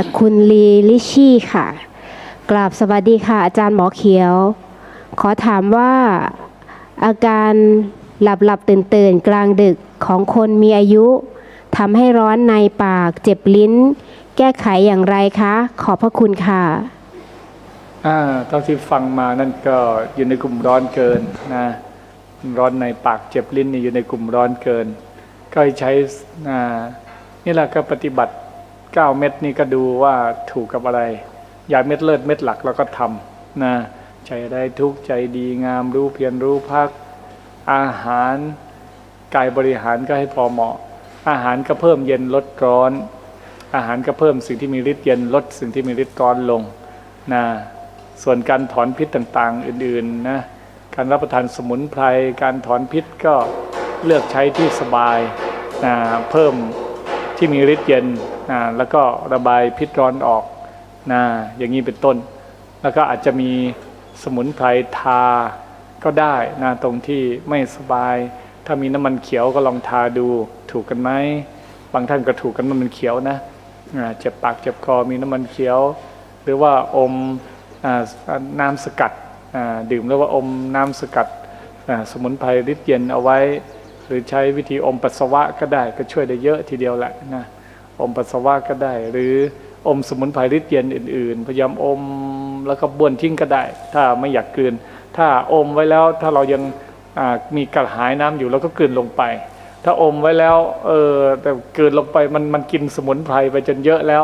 จากคุณลีลิชี่ค่ะ กราบสวัสดีค่ะ อาจารย์หมอเขียว ขอถามว่าอาการหลับหลับตื่นตื่นกลางดึกของคนมีอายุทำให้ร้อนในปากเจ็บลิ้น แก้ไขอย่างไรคะ ขอบพระคุณค่ะอ่าเท่าที่ฟังมานั่นก็อยู่ในกลุ่มร้อนเกินนะร้อนในปากเจ็บลิ้นนี่อยู่ในกลุ่มร้อนเกิน ก็ให้ใช้อ่านี่แหละก็ปฏิบัติ 9 เม็ดนี่ก็ดูว่าถูกกับอะไรยาเม็ดเลิศเม็ดหลักเราก็ทำนะใจได้ทุกใจดีงามรู้เพียรรู้พัก อาหารกายบริหารก็ให้พอเหมาะ อาหารก็เพิ่มเย็นลดร้อน อาหารก็เพิ่มสิ่งที่มีฤทธิ์เย็นลดสิ่งที่มีฤทธิ์ร้อนลงนะส่วนการถอนพิษต่างๆ อื่นๆนะการรับประทานสมุนไพรการถอนพิษก็เลือกใช้ที่สบายนะเพิ่มที่มีฤทธิ์เย็น นะแล้วก็ระบายพิษร้อนออกนะอย่างนี้เป็นต้น แล้วก็อาจจะมีสมุนไพรทาก็ได้นะตรงที่ไม่สบาย ถ้ามีน้ำมันเขียวก็ลองทาดูถูกกันไหมบางท่านก็ถูกกันน้ำมันเขียวนะเจ็บปากเจ็บคอมีน้ำมันเขียว หรือว่าอมน้ำสกัดดื่มแล้วว่าอมน้ำสกัดสมุนไพรฤทธิ์เย็นเอาไว้ หรือใช้วิธีอมปัสสาวะก็ได้ก็ช่วยได้เยอะทีเดียวแหละนะ อมปัสสาวะก็ได้ หรืออมสมุนไพรฤทธิ์เย็นอื่น ๆ พยายามอมแล้วก็บ้วนทิ้งก็ได้ ถ้าไม่อยากกลืน ถ้าอมไว้แล้วถ้าเรายังมีกระหายน้ำอยู่เราก็กลืนลงไป ถ้าอมไว้แล้วเออแต่กลืนลงไปมันมันกินสมุนไพรไปจนเยอะแล้ว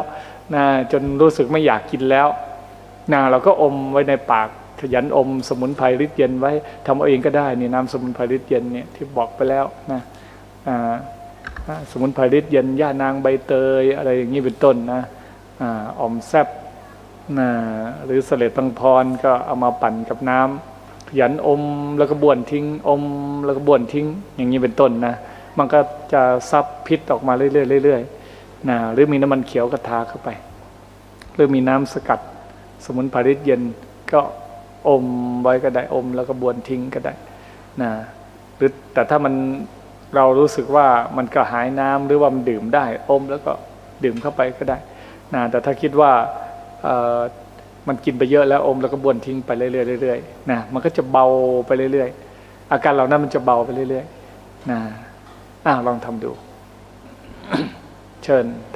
นะจนรู้สึกไม่อยากกินแล้วนะเราก็อมไว้ในปากขยันอมสมุนไพรฤทธิ์เย็นไว้ทำเอาเองก็ได้นี่น้ำสมุนไพรฤทธิ์เย็นเนี่ยที่บอกไปแล้วนะอ่า สมุนไพรฤทธิ์เย็นย่านางใบเตย อะไรอย่างนี้เป็นต้นนะอ่อมแซบนะหรือเสลดตังพรก็เอามาปั่นกับน้ำขยันอมแล้วก็บ้วนทิ้งอมแล้วก็บ้วนทิ้ง อย่างนี้เป็นต้นนะมันก็จะซับพิษออกมาเรื่อยๆเรื่อยๆนะหรือมีน้ำมันเขียวกระทาเข้าไป หรือมีน้ำสกัด สมุนไพรฤทธิ์เย็นก็อมไว้ก็ได้อม แล้วก็บวนทิ้งก็ได้นะหรือแต่ถ้ามัน เรารู้สึกว่ามันกระหายน้ำหรือว่ามันดื่มได้อมแล้วก็ดื่มเข้าไปก็ได้นะแต่ถ้าคิดว่ามันกินไปเยอะแล้วอมแล้วก็บวนทิ้งไปเรื่อยๆนะมันก็จะเบาไปเรื่อยๆ อาการเหล่านั้นมันจะเบาไปเรื่อยๆนะอ่าลองทำดู เชิญ